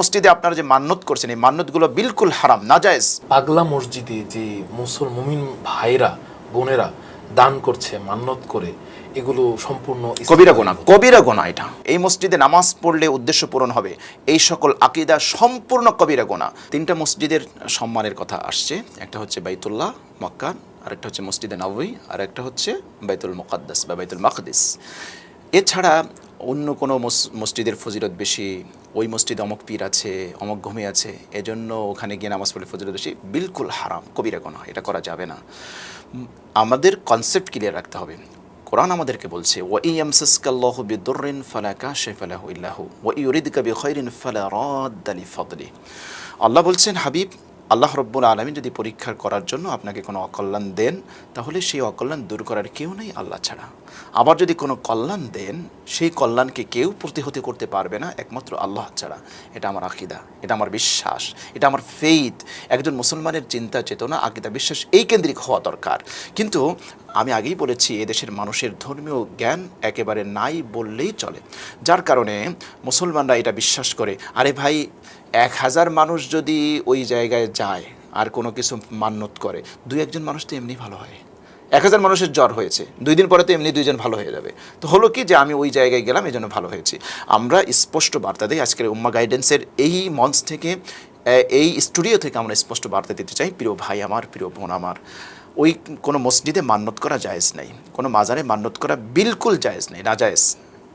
মসজিদে আপনারা যে মান্যত করছেন এই মান্যতগুলো বিলকুল হারাম না নাজায়েজ। পাগলা মসজিদে যে মুসল মুমিন ভাইরা বোনেরা দান করছে মান্যত করে এগুলো সম্পূর্ণ কবিরা গোনা কবিরা গোনা এটা। এই মসজিদে নামাজ পড়লে উদ্দেশ্য পূরণ হবে। এই সকল আকিদা সম্পূর্ণ কবিরা গোনা। তিনটা মসজিদের সম্মানের কথা আসছে। একটা হচ্ছে বাইতুল্লাহ মক্কা আর একটা হচ্ছে মসজিদে নবী আর একটা হচ্ছে বাইতুল মুকাদ্দাস বা বাইতুল মাকদিস। এছাড়া অন্য কোনো মসজিদের ফজিলত বেশি ওই মসজিদে অমক পীর আছে, অমক ঘুমে আছে, এজন্য ওখানে গিয়ে নামাজ পড়লে ফজিলত দোষী বিলকুল হারাম, কবিরা গোনা এটা করা যাবে না। আমাদের কনসেপ্ট ক্লিয়ার রাখতে হবে। কোরআন আমাদেরকে বলছে ও ইয়ামসাসকাল্লাহ বিদুরিন ফালা কাশিফা লাহু ইল্লাহু ইউরিদ ইউরিদকা খৈরিন ফালা রাদ্দা ফদলি আল্লাহ বলছেন, হাবিব আল্লাহ রব্বুল আলমী যদি পরীক্ষার করার জন্য আপনাকে কোনো অকল্যাণ দেন, তাহলে সেই অকল্যাণ দূর করার কেউ নেই আল্লাহ ছাড়া। আবার যদি কোনো কল্যাণ দেন, সেই কল্যাণকে কেউ প্রতিহত করতে পারবে না, একমাত্র আল্লাহ ছাড়া। এটা আমার আকিদা, এটা আমার বিশ্বাস, এটা আমার ফেইথ একজন মুসলমানের চিন্তা, চেতনা, আকিদা, বিশ্বাস এই কেন্দ্রিক হওয়া দরকার। কিন্তু আমি আগেই বলেছি, এদেশের মানুষের ধর্মীয় জ্ঞান একেবারে নাই বললেই চলে। যার কারণে মুসলমানরা এটা বিশ্বাস করে, আরে ভাই এক হাজার মানুষ যদি ওই জায়গায় যায় আর কোনো কিছু মান্যত করে, দুই একজন মানুষ তো এমনি ভালো হয়। এক হাজার মানুষের জ্বর হয়েছে, দুই দিন পরে তো এমনি দুইজন ভালো হয়ে যাবে। তো হলো কি যে আমি ওই জায়গায় গেলাম এই জন্য ভালো হয়েছি। আমরা স্পষ্ট বার্তা দিই, আজকের উম্মা গাইডেন্সের এই মঞ্চ থেকে এই স্টুডিও থেকে আমরা স্পষ্ট বার্তা দিতে চাই, প্রিয় ভাই আমার, প্রিয় বোন আমার। ওই কোনো মসজিদে মান্যত করা জায়েজ নাই, কোনো মাজারে মান্যত করা বিলকুল জায়েজ নেই না জায়েজ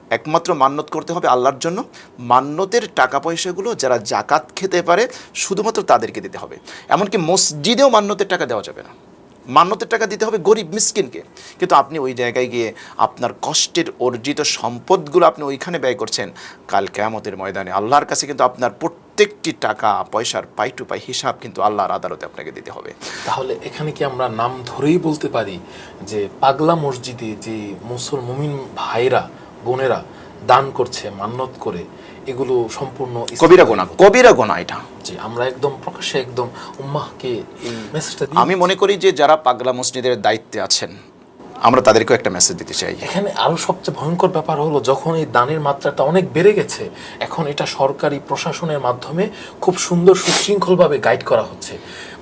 একমাত্র মান্যত করতে হবে আল্লাহর জন্য। মান্যতের টাকা পয়সাগুলো যারা জাকাত খেতে পারে, শুধুমাত্র তাদেরকে দিতে হবে। এমনকি মসজিদেও মান্যতের টাকা দেওয়া যাবে না। মান্যতের টাকা দিতে হবে গরিব মিসকিনকে। কিন্তু আপনি ওই জায়গায় গিয়ে আপনার কষ্টের অর্জিত সম্পদগুলো আপনি ওইখানে ব্যয় করছেন, কাল কেয়ামতের ময়দানে আল্লাহর কাছে কিন্তু আপনার প্রত্যেকটি টাকা, পয়সার পাই টু পাই হিসাব কিন্তু আল্লাহর আদালতে আপনাকে দিতে হবে। তাহলে এখানে কি আমরা নাম ধরেই বলতে পারি যে পাগলা মসজিদে যে মুসল মুমিন ভাইরা বোনেরা দান করছে মান্যত করে এগুলো সম্পূর্ণ কবিরা গোনা কবিরা গোনা এটা। জি আমরা একদম প্রকাশ্যে একদম উম্মাহকে এই মেসেজটা আমি মনে করি যে যারা পাগলা মসজিদের দায়িত্বে আছেন আমরা তাদেরকেও একটা মেসেজ দিতে চাই। এখানে আরও সবচেয়ে ভয়ঙ্কর ব্যাপার হলো যখন এই দানের মাত্রাটা অনেক বেড়ে গেছে এখন এটা সরকারি প্রশাসনের মাধ্যমে খুব সুন্দর সুশৃঙ্খলভাবে গাইড করা হচ্ছে।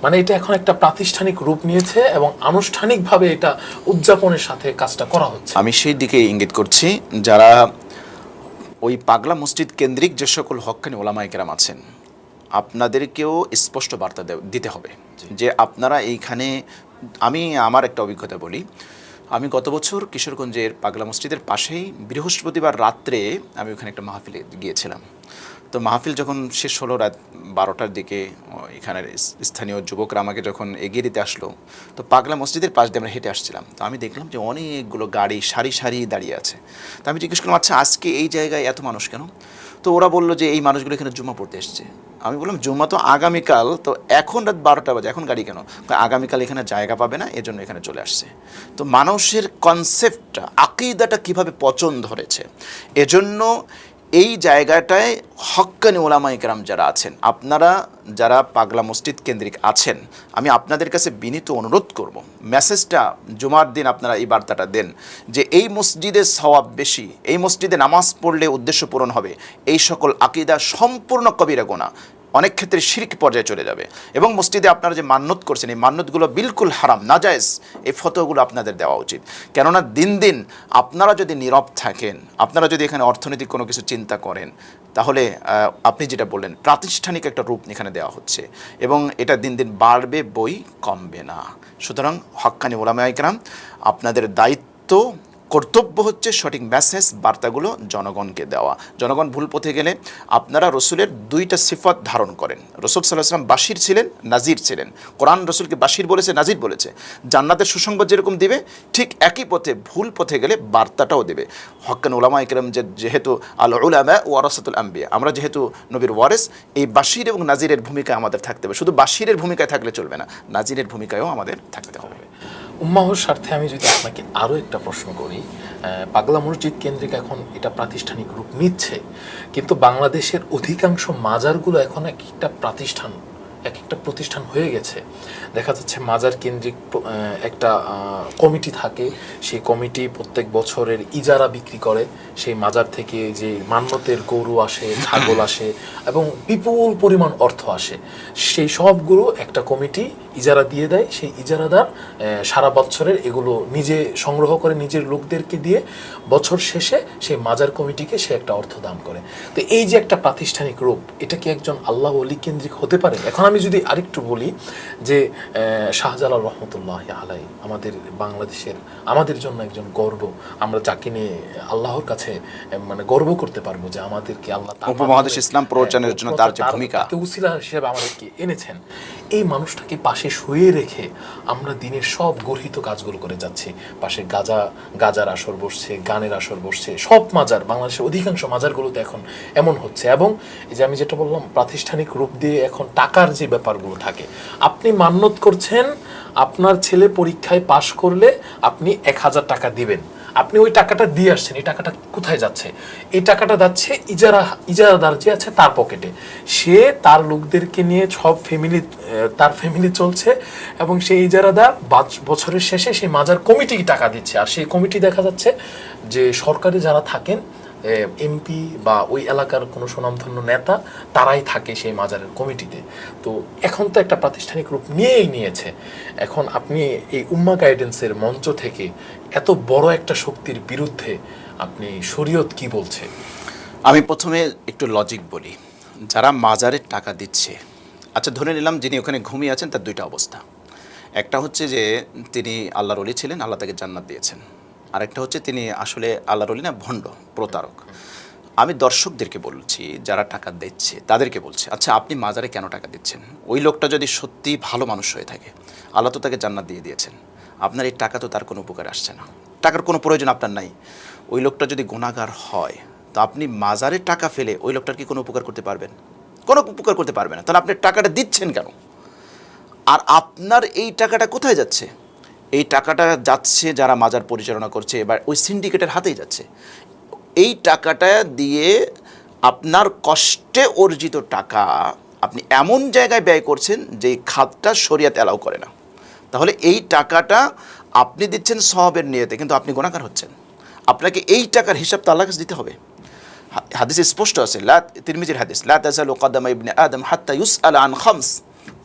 মানে এটা এখন একটা প্রাতিষ্ঠানিক রূপ নিয়েছে এবং আনুষ্ঠানিকভাবে এটা উদযাপনের সাথে কাজটা করা হচ্ছে। আমি সেই দিকে ইঙ্গিত করছি যারা ওই পাগলা মসজিদ কেন্দ্রিক যে সকল হক্কানি ওলামাই কেরাম আছেন আপনাদেরকেও স্পষ্ট বার্তা দিতে হবে যে আপনারা এইখানে আমি আমার একটা অভিজ্ঞতা বলি আমি গত বছর কিশোরগঞ্জের পাগলা মসজিদের পাশেই বৃহস্পতিবার রাত্রে আমি ওখানে একটা মাহফিলে গিয়েছিলাম। তো মাহফিল যখন শেষ হলো রাত বারোটার দিকে এখানের স্থানীয় যুবকরা আমাকে যখন এগিয়ে দিতে আসলো, তো পাগলা মসজিদের পাশ দিয়ে আমরা হেঁটে আসছিলাম। তো আমি দেখলাম যে অনেকগুলো গাড়ি, সারি সারি দাঁড়িয়ে আছে। তো আমি জিজ্ঞেস করলাম আচ্ছা আজকে এই জায়গায় এত মানুষ কেন? তো ওরা বলল যে, এই মানুষগুলো এখানে জুমা পড়তে এসছে। আমি বললাম, জুম্মা তো আগামীকাল, তো এখন রাত বারোটা বাজে, এখন গাড়ি কেন? আগামীকাল এখানে জায়গা পাবে না, এজন্য এখানে চলে আসছে। তো মানুষের কনসেপ্টটা আকিদাটা কীভাবে পচন ধরেছে? এজন্য এই জায়গাটায় হক্কানি ওলামা ইকরাম যারা আছেন, আপনারা যারা পাগলা মসজিদ কেন্দ্রিক আছেন, আমি আপনাদের কাছে বিনীত অনুরোধ করব মেসেজটা জুমার দিন আপনারা এই বার্তাটা দেন যে এই মসজিদে সওয়াব বেশি, এই মসজিদে নামাজ পড়লে উদ্দেশ্য পূরণ হবে, এই সকল আকিদা সম্পূর্ণ কবিরা গোনা। অনেক ক্ষেত্রে শিরক পর্যায়ে চলে যাবে। এবং মসজিদে আপনারা যে মান্যত করছেন, এই মান্যতগুলো বিলকুল হারাম, নাজায়েজ, এই ফতোগুলো আপনাদের দেওয়া উচিত। কেননা দিন দিন আপনারা যদি নীরব থাকেন, আপনারা যদি এখানে অর্থনৈতিক কোনো কিছু চিন্তা করেন, তাহলে আপনি যেটা বললেন, প্রাতিষ্ঠানিক একটা রূপ এখানে দেওয়া হচ্ছে। এবং এটা দিন দিন বাড়বে, বই কমবে না। সুতরাং হক্কানি ওলামা ইকরাম আপনাদের দায়িত্ব কর্তব্য হচ্ছে সঠিক মেসেজ বার্তাগুলো জনগণকে দেওয়া। জনগণ ভুল পথে গেলে আপনারা রসুলের দুইটা সিফত ধারণ করেন। রসুল সাল্লাহ সাল্লাম বাসির ছিলেন, নাজির ছিলেন। কোরআন রসুলকে বাসির বলেছে, নাজির বলেছে। জান্নাতের সুসংবাদ যেরকম দিবে, ঠিক একই পথে ভুল পথে গেলে বার্তাটাও দেবে। হক্কান উলামা ইকরাম যে যেহেতু আল উলামা ও আরাসাতুল আম্বিয়া, আমরা যেহেতু নবীর ওয়ারেস, এই বাসির এবং নাজিরের ভূমিকা আমাদের থাকতে হবে। শুধু বাসিরের ভূমিকায় থাকলে চলবে না, নাজিরের ভূমিকায়ও আমাদের থাকতে হবে। উম্মাহর স্বার্থে আমি যদি আপনাকে আরও একটা প্রশ্ন করি পাগলা মসজিদ কেন্দ্রিক এখন এটা প্রাতিষ্ঠানিক রূপ নিচ্ছে, কিন্তু বাংলাদেশের অধিকাংশ মাজারগুলো এখন একটা প্রাতিষ্ঠান এক একটা প্রতিষ্ঠান হয়ে গেছে। দেখা যাচ্ছে মাজার কেন্দ্রিক একটা কমিটি থাকে। সেই কমিটি প্রত্যেক বছরের ইজারা বিক্রি করে। সেই মাজার থেকে যে মান্যতের গরু আসে, ছাগল আসে এবং বিপুল পরিমাণ অর্থ আসে। সেই সবগুলো একটা কমিটি ইজারা দিয়ে দেয়। সেই ইজারাদার সারা বছরের এগুলো নিজে সংগ্রহ করে নিজের লোকদেরকে দিয়ে বছর শেষে সেই মাজার কমিটিকে সে একটা অর্থ দান করে। তো এই যে একটা প্রাতিষ্ঠানিক রূপ, এটা কি একজন আল্লাহ অলি কেন্দ্রিক হতে পারে? এখন আমি যদি আরেকটু বলি যে শাহজালাল রহমতুল্লাহ আলাই আমাদের বাংলাদেশের আমাদের জন্য একজন গর্ব। আমরা যাকে নিয়ে আল্লাহর কাছে মানে গর্ব করতে পারব যে আমাদেরকে আল্লাহ উপমহাদেশ ইসলাম প্রচারের জন্য তার যে ভূমিকা। উসিলা হিসেবে আমাদেরকে এনেছেন। এই মানুষটাকে পাশে শুয়ে রেখে আমরা দিনের সব গর্হিত কাজগুলো করে যাচ্ছি। পাশে গাজা গাজার আসর বসছে গানের আসর বসছে সব মাজার বাংলাদেশের অধিকাংশ মাজারগুলোতে এখন এমন হচ্ছে। এবং এই যে আমি যেটা বললাম প্রাতিষ্ঠানিক রূপ দিয়ে এখন টাকার যে ব্যাপারগুলো থাকে। আপনি মান্যত করছেন, আপনার ছেলে পরীক্ষায় পাশ করলে আপনি এক হাজার টাকা দিবেন। আপনি ওই টাকাটা দিয়ে আসছেন, এই টাকাটা কোথায় যাচ্ছে? এই টাকাটা যাচ্ছে ইজারা ইজারাদার যে আছে তার পকেটে। সে তার লোকদেরকে নিয়ে সব ফ্যামিলি তার ফ্যামিলি চলছে এবং সেই ইজারাদার বাচ- বছরের শেষে সেই মাজার কমিটি টাকা দিচ্ছে। আর সেই কমিটি দেখা যাচ্ছে যে সরকারি যারা থাকেন এমপি বা ওই এলাকার কোনো সুনামধন্য নেতা তারাই থাকে সেই মাজারের কমিটিতে। তো এখন তো একটা প্রাতিষ্ঠানিক রূপ নিয়েই নিয়েছে। এখন আপনি এই উম্মা গাইডেন্সের মঞ্চ থেকে এত বড় একটা শক্তির বিরুদ্ধে আপনি শরীয়ত কি বলছে? আমি প্রথমে একটু লজিক বলি। যারা মাজারের টাকা দিচ্ছে আচ্ছা ধরে নিলাম যিনি ওখানে ঘুমিয়ে আছেন, তার দুইটা অবস্থা। একটা হচ্ছে যে তিনি আল্লাহর অলি ছিলেন, আল্লাহ তাকে জান্নাত দিয়েছেন। আরেকটা হচ্ছে তিনি আসলে আল্লাহর অলি না, ভণ্ড, প্রতারক। আমি দর্শকদেরকে বলছি, যারা টাকা দিচ্ছে, তাদেরকে বলছি আচ্ছা আপনি মাজারে কেন টাকা দিচ্ছেন? ওই লোকটা যদি সত্যি ভালো মানুষ হয়ে থাকে, আল্লাহ তো তাকে জান্নাত দিয়ে দিয়েছেন। আপনার এই টাকা তো তার কোনো উপকার আসছে না। টাকার কোনো প্রয়োজন আপনার নাই। ওই লোকটা যদি গুণাগার হয়, তো আপনি মাজারে টাকা ফেলে ওই লোকটার কি কোনো উপকার করতে পারবেন? কোনো উপকার করতে পারবে না। তাহলে আপনি টাকাটা দিচ্ছেন কেন? আর আপনার এই টাকাটা কোথায় যাচ্ছে? এই টাকাটা যাচ্ছে যারা মাজার পরিচালনা করছে, এবার ওই সিন্ডিকেটের হাতেই যাচ্ছে। এই টাকাটা দিয়ে আপনার কষ্টে অর্জিত টাকা আপনি এমন জায়গায় ব্যয় করছেন যে খাতটা শরিয়াতে অ্যালাউ করে না। তাহলে এই টাকাটা আপনি দিচ্ছেন সবের নিয়েতে, কিন্তু আপনি গোনাকার হচ্ছেন। আপনাকে এই টাকার হিসাব তো আল্লাহ দিতে হবে। হাদিসে স্পষ্ট আছে, লা তিরমিজির হাদিস, লা তাজালু কদামা ইবনে আদম হাত্তা ইউসআলা আন খামস।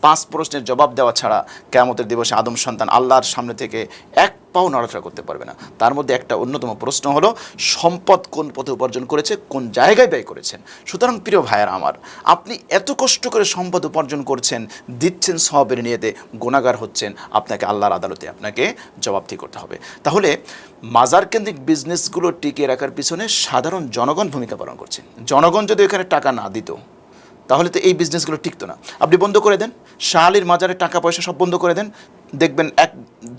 পাঁচ প্রশ্নের জবাব দেওয়া ছাড়া কেয়ামতের দিবসে আদম সন্তান আল্লাহর সামনে থেকে এক পাও নড়াচড়া করতে পারবে না। তার মধ্যে একটা অন্যতম প্রশ্ন হলো, সম্পদ কোন পথে উপার্জন করেছে, কোন জায়গায় ব্যয় করেছেন? সুতরাং প্রিয় ভাইয়েরা আমার, আপনি এত কষ্ট করে সম্পদ উপার্জন করছেন, দিচ্ছেন সবের নিয়েতে গুণাগার হচ্ছেন, আপনাকে আল্লাহর আদালতে আপনাকে জবাবদিহি করতে হবে। তাহলে মাজার কেন্দ্রিক বিজনেসগুলো টিকিয়ে রাখার পিছনে সাধারণ জনগণ ভূমিকা পালন করছে জনগণ যদি এখানে টাকা না দিত তাহলে তো এই বিজনেসগুলো টিকতো না। আপনি বন্ধ করে দেন শাহালির মাজারে টাকা পয়সা সব বন্ধ করে দেন, দেখবেন এক,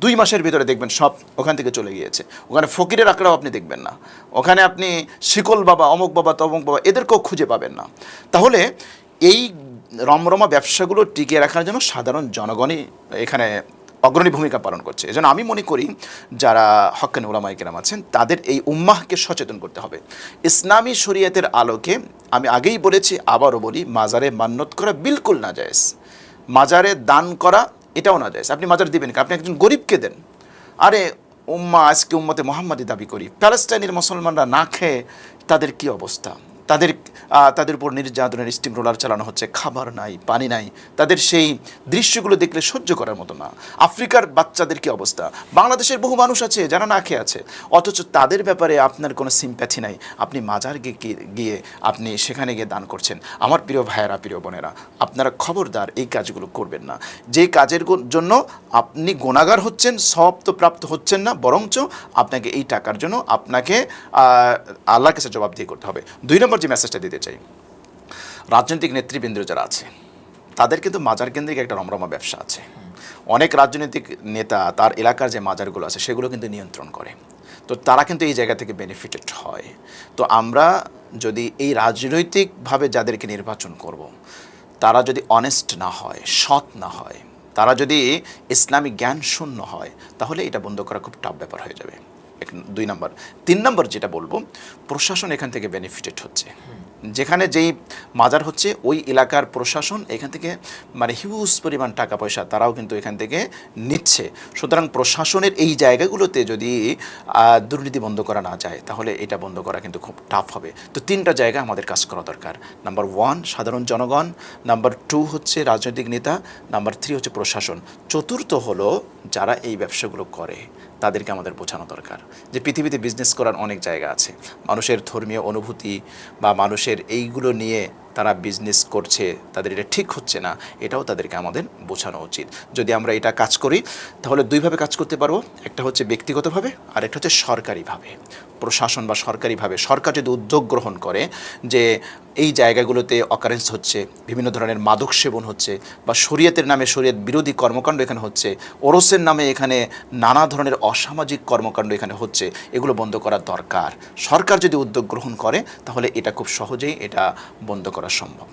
দুই মাসের ভিতরে দেখবেন সব ওখান থেকে চলে গিয়েছে। ওখানে ফকিরের আঁকড়াও আপনি দেখবেন না। ওখানে আপনি শিকল বাবা, অমুক বাবা, তমুক বাবা, এদেরকেও খুঁজে পাবেন না। তাহলে এই রমরমা ব্যবসাগুলো টিকিয়ে রাখার জন্য সাধারণ জনগণই এখানে অগ্রণী ভূমিকা পালন করছে। এজন্য আমি মনে করি, যারা হক্কানি ওলামাই কেরাম আছেন, তাদের এই উম্মাহকে সচেতন করতে হবে। ইসলামী শরীয়তের আলোকে আমি আগেই বলেছি, আবারও বলি, মাজারে মান্নত করা বিলকুল না যায়স মাজারে দান করা, এটাও না যায়স আপনি মাজার দিবেন? আপনি একজন গরিবকে দেন। আরে, উম্মা, আজকে উম্মতে মোহাম্মদী দাবি করি। প্যালেস্টাইনের মুসলমানরা না খেয়ে তাদের কি অবস্থা? তাদের তাদের উপর নির্যাতনের স্টিম রোলার চালানো হচ্ছে, খাবার নাই, পানি নাই। তাদের সেই দৃশ্যগুলো দেখলে সহ্য করার মতো না। আফ্রিকার বাচ্চাদের কি অবস্থা? বাংলাদেশের বহু মানুষ আছে, যারা না খেয়ে আছে। অথচ তাদের ব্যাপারে আপনার কোনো সিম্প্যাথি নাই। আপনি মাজার গিয়ে আপনি সেখানে গিয়ে দান করছেন। আমার প্রিয় ভাইয়েরা, প্রিয় বোনেরা, আপনারা খবরদার এই কাজগুলো করবেন না। যে কাজের জন্য আপনি গোনাগার হচ্ছেন সব তো প্রাপ্ত হচ্ছেন না, বরঞ্চ আপনাকে এই টাকার জন্য আপনাকে আল্লাহর কাছে জবাব দিয়ে করতে হবে। দুই নম্বর যে মেসেজটা দিতে চাই। রাজনৈতিক নেতৃবৃন্দ যারা আছে, তাদের কিন্তু মাজার কেন্দ্রিক একটা রমরমা ব্যবসা আছে। অনেক রাজনৈতিক নেতা তার এলাকার যে মাজারগুলো আছে, সেগুলো কিন্তু নিয়ন্ত্রণ করে। তো তারা কিন্তু এই জায়গা থেকে বেনিফিটেড হয়। তো আমরা যদি এই রাজনৈতিকভাবে যাদেরকে নির্বাচন করব, তারা যদি অনেস্ট না হয়, সৎ না হয়, তারা যদি ইসলামিক জ্ঞান শূন্য হয়, তাহলে এটা বন্ধ করা খুব টাফ ব্যাপার হয়ে যাবে। দুই নম্বর। তিন নম্বর যেটা বলব, প্রশাসন এখান থেকে বেনিফিটেড হচ্ছে। যেখানে যেই মাজার হচ্ছে, ওই এলাকার প্রশাসন এখান থেকে মানে হিউজ পরিমাণ টাকা পয়সা তারাও কিন্তু এখান থেকে নিচ্ছে। সুতরাং প্রশাসনের এই জায়গাগুলোতে যদি দুর্নীতি বন্ধ করা না যায়, তাহলে এটা বন্ধ করা কিন্তু খুব টাফ হবে। তো তিনটা জায়গা আমাদের কাজ করা দরকার। নাম্বার ওয়ান সাধারণ জনগণ। নাম্বার টু হচ্ছে রাজনৈতিক নেতা। নাম্বার থ্রি হচ্ছে প্রশাসন। চতুর্থ হলো যারা এই ব্যবসাগুলো করে। তাদেরকে আমাদের বোঝানো দরকার। যে পৃথিবীতে বিজনেস করার অনেক জায়গা আছে। মানুষের ধর্মীয় অনুভূতি বা মানুষের এইগুলো নিয়ে তারা বিজনেস করছে, তাদের এটা ঠিক হচ্ছে না, এটাও তাদেরকে আমাদের বোঝানো উচিত। যদি আমরা এটা কাজ করি, তাহলে দুইভাবে কাজ করতে পারব। একটা হচ্ছে ব্যক্তিগতভাবে, আর একটা হচ্ছে সরকারিভাবে। প্রশাসন বা সরকারিভাবে, সরকার যদি উদ্যোগ গ্রহণ করে যে এই জায়গাগুলোতে অকারেন্স হচ্ছে, বিভিন্ন ধরনের মাদক সেবন হচ্ছে, বা শরীয়তের নামে শরীয়ত বিরোধী কর্মকাণ্ড এখানে হচ্ছে, ওরসের নামে এখানে নানা ধরনের অসামাজিক কর্মকাণ্ড এখানে হচ্ছে, এগুলো বন্ধ করা দরকার। সরকার যদি উদ্যোগ গ্রহণ করে, তাহলে এটা খুব সহজেই এটা বন্ধ করা সম্ভব।